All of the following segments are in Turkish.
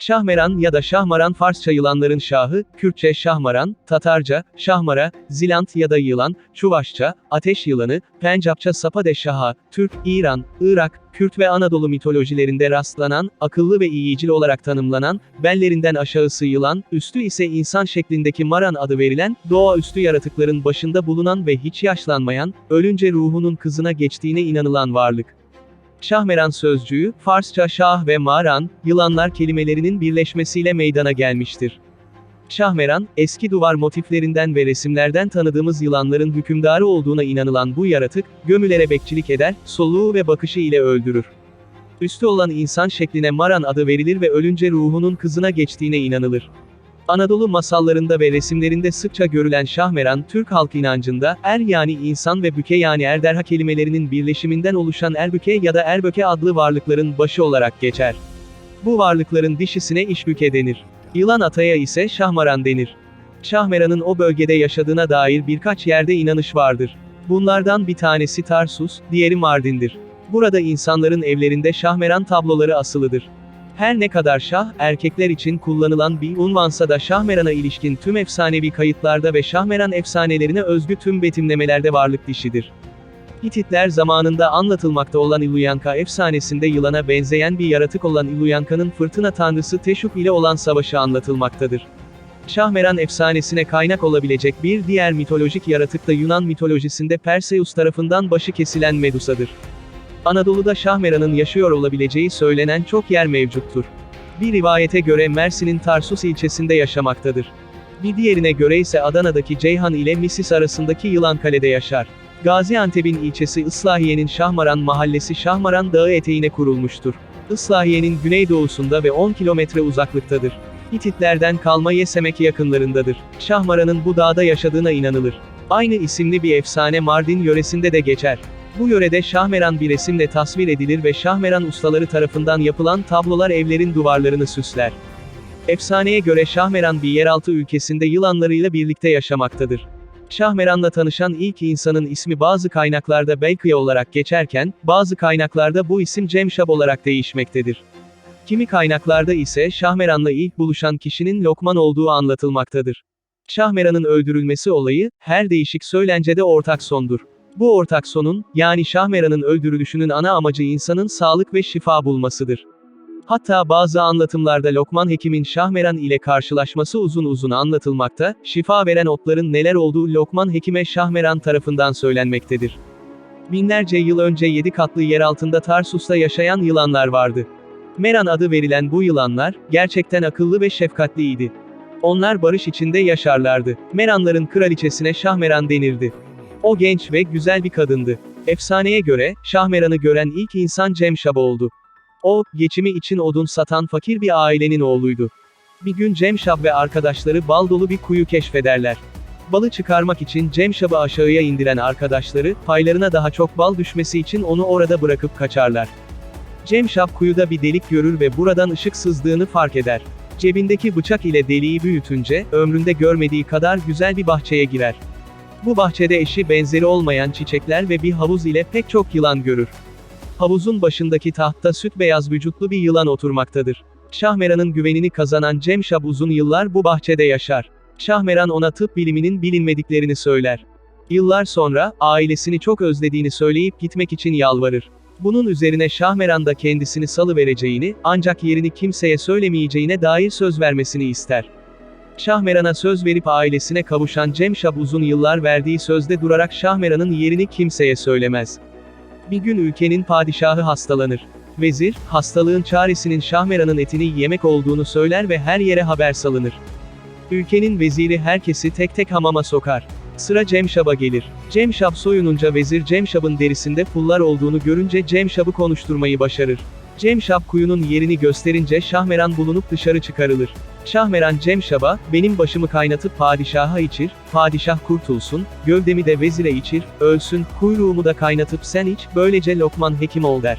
Şahmeran ya da Şahmaran Farsça yılanların şahı, Kürtçe Şahmaran, Tatarca, Şahmara, Zilant ya da yılan, Çuvaşça, ateş yılanı, Pencapça Sapade Şaha, Türk, İran, Irak, Kürt ve Anadolu mitolojilerinde rastlanan, akıllı ve iyicil olarak tanımlanan, bellerinden aşağısı yılan, üstü ise insan şeklindeki maran adı verilen, doğaüstü yaratıkların başında bulunan ve hiç yaşlanmayan, ölünce ruhunun kızına geçtiğine inanılan varlık. Şahmeran sözcüğü, Farsça şah ve maran, yılanlar kelimelerinin birleşmesiyle meydana gelmiştir. Şahmeran, eski duvar motiflerinden ve resimlerden tanıdığımız yılanların hükümdarı olduğuna inanılan bu yaratık, gömülere bekçilik eder, soluğu ve bakışı ile öldürür. Üstü olan insan şekline maran adı verilir ve ölünce ruhunun kızına geçtiğine inanılır. Anadolu masallarında ve resimlerinde sıkça görülen Şahmeran, Türk halk inancında, er yani insan ve büke yani erderha kelimelerinin birleşiminden oluşan erbüke ya da erböke adlı varlıkların başı olarak geçer. Bu varlıkların dişisine işbüke denir. Yılan ataya ise Şahmaran denir. Şahmeran'ın o bölgede yaşadığına dair birkaç yerde inanış vardır. Bunlardan bir tanesi Tarsus, diğeri Mardin'dir. Burada insanların evlerinde Şahmeran tabloları asılıdır. Her ne kadar şah, erkekler için kullanılan bir unvansa da Şahmeran'a ilişkin tüm efsanevi kayıtlarda ve Şahmeran efsanelerine özgü tüm betimlemelerde varlık dişidir. Hititler zamanında anlatılmakta olan Iluyanka efsanesinde yılana benzeyen bir yaratık olan Iluyanka'nın fırtına tanrısı Teşuk ile olan savaşı anlatılmaktadır. Şahmeran efsanesine kaynak olabilecek bir diğer mitolojik yaratık da Yunan mitolojisinde Perseus tarafından başı kesilen Medusa'dır. Anadolu'da Şahmeran'ın yaşıyor olabileceği söylenen çok yer mevcuttur. Bir rivayete göre Mersin'in Tarsus ilçesinde yaşamaktadır. Bir diğerine göre ise Adana'daki Ceyhan ile Misis arasındaki Yılankale'de yaşar. Gaziantep'in ilçesi Islahiye'nin Şahmaran mahallesi Şahmaran Dağı eteğine kurulmuştur. Islahiye'nin güneydoğusunda ve 10 kilometre uzaklıktadır. Hititlerden kalma Yesemek yakınlarındadır. Şahmaran'ın bu dağda yaşadığına inanılır. Aynı isimli bir efsane Mardin yöresinde de geçer. Bu yörede Şahmeran bir resimle tasvir edilir ve Şahmeran ustaları tarafından yapılan tablolar evlerin duvarlarını süsler. Efsaneye göre Şahmeran bir yeraltı ülkesinde yılanlarıyla birlikte yaşamaktadır. Şahmeran'la tanışan ilk insanın ismi bazı kaynaklarda Beykıya olarak geçerken, bazı kaynaklarda bu isim Cemşab olarak değişmektedir. Kimi kaynaklarda ise Şahmeran'la ilk buluşan kişinin Lokman olduğu anlatılmaktadır. Şahmeran'ın öldürülmesi olayı, her değişik söylencede ortak sondur. Bu ortak sonun, yani Şahmeran'ın öldürülüşünün ana amacı insanın sağlık ve şifa bulmasıdır. Hatta bazı anlatımlarda Lokman Hekim'in Şahmeran ile karşılaşması uzun uzun anlatılmakta, şifa veren otların neler olduğu Lokman Hekim'e Şahmeran tarafından söylenmektedir. Binlerce yıl önce yedi katlı yer altında Tarsus'ta yaşayan yılanlar vardı. Meran adı verilen bu yılanlar, gerçekten akıllı ve şefkatliydi. Onlar barış içinde yaşarlardı. Meranların kraliçesine Şahmeran denirdi. O genç ve güzel bir kadındı. Efsaneye göre, Şahmeran'ı gören ilk insan Cemşab oldu. O, geçimi için odun satan fakir bir ailenin oğluydu. Bir gün Cemşab ve arkadaşları bal dolu bir kuyu keşfederler. Balı çıkarmak için Cemşab'ı aşağıya indiren arkadaşları, paylarına daha çok bal düşmesi için onu orada bırakıp kaçarlar. Cemşab kuyuda bir delik görür ve buradan ışık sızdığını fark eder. Cebindeki bıçak ile deliği büyütünce, ömründe görmediği kadar güzel bir bahçeye girer. Bu bahçede eşi benzeri olmayan çiçekler ve bir havuz ile pek çok yılan görür. Havuzun başındaki tahtta süt beyaz vücutlu bir yılan oturmaktadır. Şahmeran'ın güvenini kazanan Cemşab uzun yıllar bu bahçede yaşar. Şahmeran ona tıp biliminin bilinmediklerini söyler. Yıllar sonra, ailesini çok özlediğini söyleyip gitmek için yalvarır. Bunun üzerine Şahmeran da kendisini salıvereceğini, ancak yerini kimseye söylemeyeceğine dair söz vermesini ister. Şahmeran'a söz verip ailesine kavuşan Cemşab uzun yıllar verdiği sözde durarak Şahmeran'ın yerini kimseye söylemez. Bir gün ülkenin padişahı hastalanır. Vezir, hastalığın çaresinin Şahmeran'ın etini yemek olduğunu söyler ve her yere haber salınır. Ülkenin veziri herkesi tek tek hamama sokar. Sıra Cemşab'a gelir. Cemşab soyununca vezir Cemşab'ın derisinde pullar olduğunu görünce Cemşab'ı konuşturmayı başarır. Cemşab kuyunun yerini gösterince Şahmeran bulunup dışarı çıkarılır. Şahmeran Cemşab'a, benim başımı kaynatıp padişaha içir, padişah kurtulsun, gövdemi de vezire içir, ölsün, kuyruğumu da kaynatıp sen iç, böylece Lokman hekim ol der.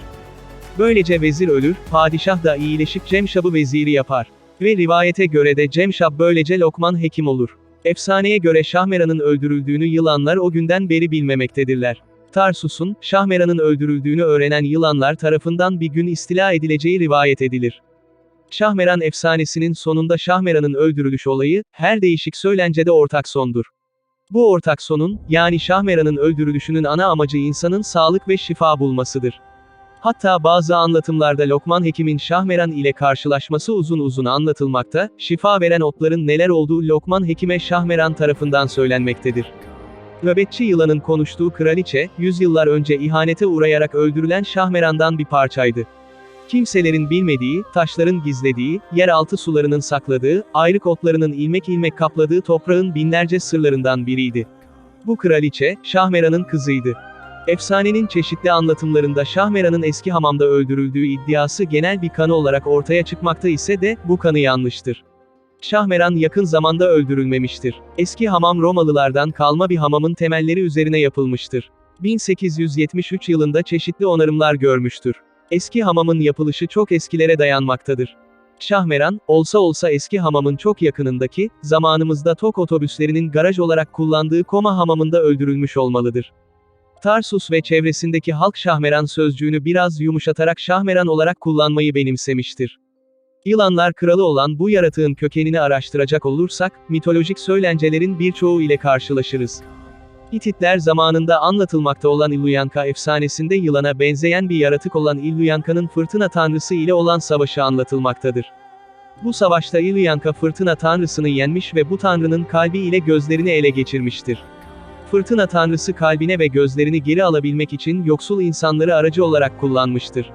Böylece vezir ölür, padişah da iyileşip Cemşab'ı veziri yapar. Ve rivayete göre de Cemşab böylece Lokman hekim olur. Efsaneye göre Şahmeran'ın öldürüldüğünü yılanlar o günden beri bilmemektedirler. Tarsus'un, Şahmeran'ın öldürüldüğünü öğrenen yılanlar tarafından bir gün istila edileceği rivayet edilir. Şahmeran efsanesinin sonunda Şahmeran'ın öldürülüş olayı, her değişik söylencede ortak sondur. Bu ortak sonun, yani Şahmeran'ın öldürülüşünün ana amacı insanın sağlık ve şifa bulmasıdır. Hatta bazı anlatımlarda Lokman Hekim'in Şahmeran ile karşılaşması uzun uzun anlatılmakta, şifa veren otların neler olduğu Lokman Hekim'e Şahmeran tarafından söylenmektedir. Nöbetçi yılanın konuştuğu kraliçe, yüzyıllar önce ihanete uğrayarak öldürülen Şahmeran'dan bir parçaydı. Kimselerin bilmediği, taşların gizlediği, yeraltı sularının sakladığı, ayrık otlarının ilmek ilmek kapladığı toprağın binlerce sırlarından biriydi. Bu kraliçe, Şahmeran'ın kızıydı. Efsanenin çeşitli anlatımlarında Şahmeran'ın eski hamamda öldürüldüğü iddiası genel bir kanı olarak ortaya çıkmakta ise de, bu kanı yanlıştır. Şahmeran yakın zamanda öldürülmemiştir. Eski hamam Romalılardan kalma bir hamamın temelleri üzerine yapılmıştır. 1873 yılında çeşitli onarımlar görmüştür. Eski hamamın yapılışı çok eskilere dayanmaktadır. Şahmeran, olsa olsa eski hamamın çok yakınındaki, zamanımızda tok otobüslerinin garaj olarak kullandığı Koma hamamında öldürülmüş olmalıdır. Tarsus ve çevresindeki halk Şahmeran sözcüğünü biraz yumuşatarak Şahmeran olarak kullanmayı benimsemiştir. Yılanlar kralı olan bu yaratığın kökenini araştıracak olursak, mitolojik söylencelerin birçoğu ile karşılaşırız. Hititler zamanında anlatılmakta olan Illuyanka efsanesinde yılana benzeyen bir yaratık olan Illuyanka'nın fırtına tanrısı ile olan savaşı anlatılmaktadır. Bu savaşta Illuyanka fırtına tanrısını yenmiş ve bu tanrının kalbi ile gözlerini ele geçirmiştir. Fırtına tanrısı kalbine ve gözlerini geri alabilmek için yoksul insanları aracı olarak kullanmıştır.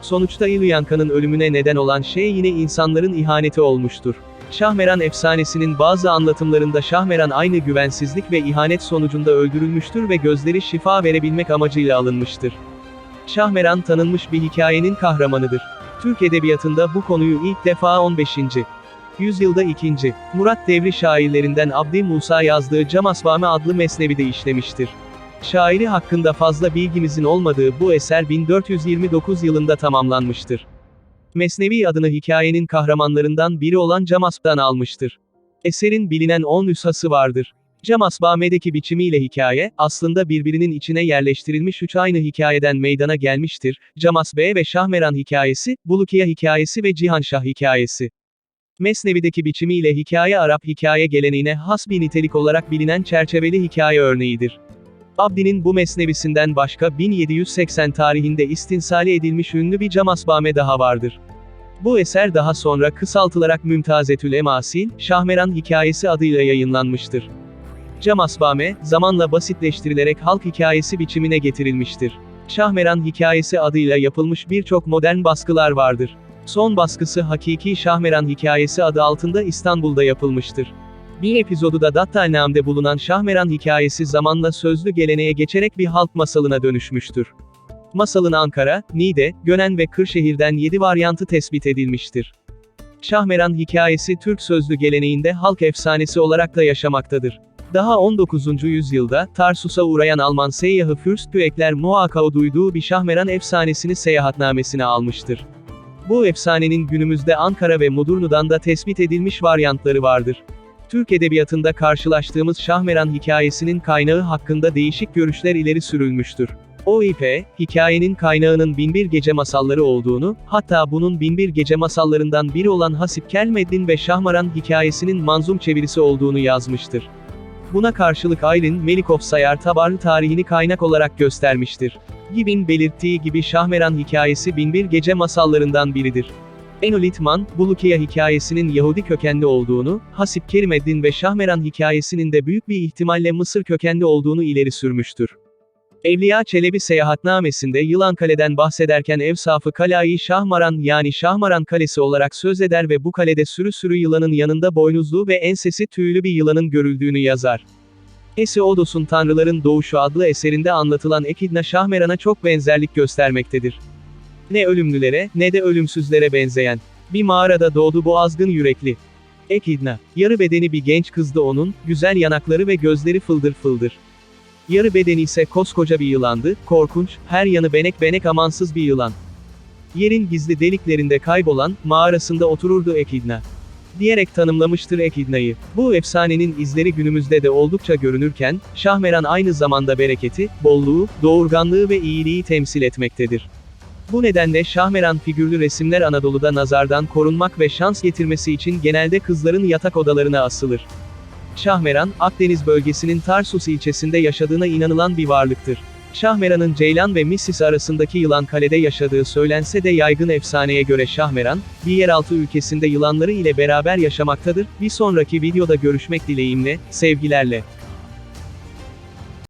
Sonuçta Ilyanka'nın ölümüne neden olan şey yine insanların ihaneti olmuştur. Şahmeran efsanesinin bazı anlatımlarında Şahmeran aynı güvensizlik ve ihanet sonucunda öldürülmüştür ve gözleri şifa verebilmek amacıyla alınmıştır. Şahmeran tanınmış bir hikayenin kahramanıdır. Türk edebiyatında bu konuyu ilk defa 15. yüzyılda 2. Murat devri şairlerinden Abdi Musa yazdığı Camasvame adlı mesnevide işlemiştir. Şairi hakkında fazla bilgimizin olmadığı bu eser 1429 yılında tamamlanmıştır. Mesnevi adını hikayenin kahramanlarından biri olan Camasp'tan almıştır. Eserin bilinen 10 nüshası vardır. Camasbame'deki biçimiyle hikaye, aslında birbirinin içine yerleştirilmiş üç aynı hikayeden meydana gelmiştir. Camasbe ve Şahmeran hikayesi, Bulukiya hikayesi ve Cihanşah hikayesi. Mesnevi'deki biçimiyle hikaye Arap hikaye geleneğine has bir nitelik olarak bilinen çerçeveli hikaye örneğidir. Abdi'nin bu mesnevisinden başka 1780 tarihinde istinsali edilmiş ünlü bir Camasbame daha vardır. Bu eser daha sonra kısaltılarak Mümtazetül Emasil, Şahmeran hikayesi adıyla yayınlanmıştır. Camasbame, zamanla basitleştirilerek halk hikayesi biçimine getirilmiştir. Şahmeran hikayesi adıyla yapılmış birçok modern baskılar vardır. Son baskısı Hakiki Şahmeran hikayesi adı altında İstanbul'da yapılmıştır. Bir epizodu da Dattalnam'de bulunan Şahmeran hikayesi zamanla sözlü geleneğe geçerek bir halk masalına dönüşmüştür. Masalın Ankara, Niğde, Gönen ve Kırşehir'den 7 varyantı tespit edilmiştir. Şahmeran hikayesi Türk sözlü geleneğinde halk efsanesi olarak da yaşamaktadır. Daha 19. yüzyılda, Tarsus'a uğrayan Alman seyyahı Fürst Püekler muhakkak duyduğu bir Şahmeran efsanesini seyahatnamesine almıştır. Bu efsanenin günümüzde Ankara ve Mudurnu'dan da tespit edilmiş varyantları vardır. Türk edebiyatında karşılaştığımız Şahmeran hikayesinin kaynağı hakkında değişik görüşler ileri sürülmüştür. OİP, hikayenin kaynağının Binbir Gece masalları olduğunu, hatta bunun Binbir Gece masallarından biri olan Hasip Kelmeddin ve Şahmaran hikayesinin manzum çevirisi olduğunu yazmıştır. Buna karşılık Aylin Melikov Sayar Tabarlı tarihini kaynak olarak göstermiştir. Gibin belirttiği gibi Şahmeran hikayesi Binbir Gece masallarından biridir. Enolitman, Bulukiya hikayesinin Yahudi kökenli olduğunu, Hasip Kerimeddin ve Şahmeran hikayesinin de büyük bir ihtimalle Mısır kökenli olduğunu ileri sürmüştür. Evliya Çelebi seyahatnamesinde Yılan Kale'den bahsederken Evsafı Kalayı Şahmaran yani Şahmaran Kalesi olarak söz eder ve bu kalede sürü sürü yılanın yanında boynuzlu ve ensesi tüylü bir yılanın görüldüğünü yazar. Hesiodos'un Tanrıların Doğuşu adlı eserinde anlatılan Ekidna Şahmeran'a çok benzerlik göstermektedir. Ne ölümlülere, ne de ölümsüzlere benzeyen. Bir mağarada doğdu bu azgın yürekli. Ekidna, yarı bedeni bir genç kızdı onun, güzel yanakları ve gözleri fıldır fıldır. Yarı bedeni ise koskoca bir yılandı, korkunç, her yanı benek benek amansız bir yılan. Yerin gizli deliklerinde kaybolan, mağarasında otururdu Ekidna. Diyerek tanımlamıştır Ekidna'yı. Bu efsanenin izleri günümüzde de oldukça görünürken, Şahmeran aynı zamanda bereketi, bolluğu, doğurganlığı ve iyiliği temsil etmektedir. Bu nedenle Şahmeran figürlü resimler Anadolu'da nazardan korunmak ve şans getirmesi için genelde kızların yatak odalarına asılır. Şahmeran, Akdeniz bölgesinin Tarsus ilçesinde yaşadığına inanılan bir varlıktır. Şahmeran'ın Ceylan ve Missis arasındaki yılan kalede yaşadığı söylense de yaygın efsaneye göre Şahmeran, bir yeraltı ülkesinde yılanları ile beraber yaşamaktadır. Bir sonraki videoda görüşmek dileğimle, sevgilerle.